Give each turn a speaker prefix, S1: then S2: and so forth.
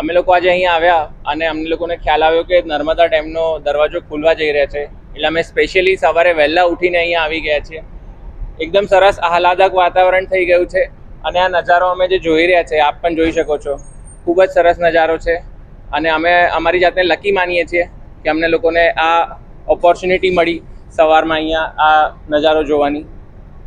S1: અમે લોકો આજે અહીંયા આવ્યા અને અમને લોકોને ખ્યાલ આવ્યો કે નર્મદા ડેમનો દરવાજો ખુલવા જઈ રહ્યા છે. એટલે અમે સ્પેશિયલી સવારે વહેલા ઉઠીને અહીંયા આવી ગયા છીએ. એકદમ સરસ આહલાદક વાતાવરણ થઈ ગયું છે અને આ નજારો અમે જે જોઈ રહ્યા છે, આપ પણ જોઈ શકો છો. ખૂબ જ સરસ નજારો છે અને અમે અમારી જાતને લકી માનીએ છીએ કે અમને લોકોને આ ઓપોર્ચ્યુનિટી મળી સવારમાં અહીંયા આ નજારો જોવાની.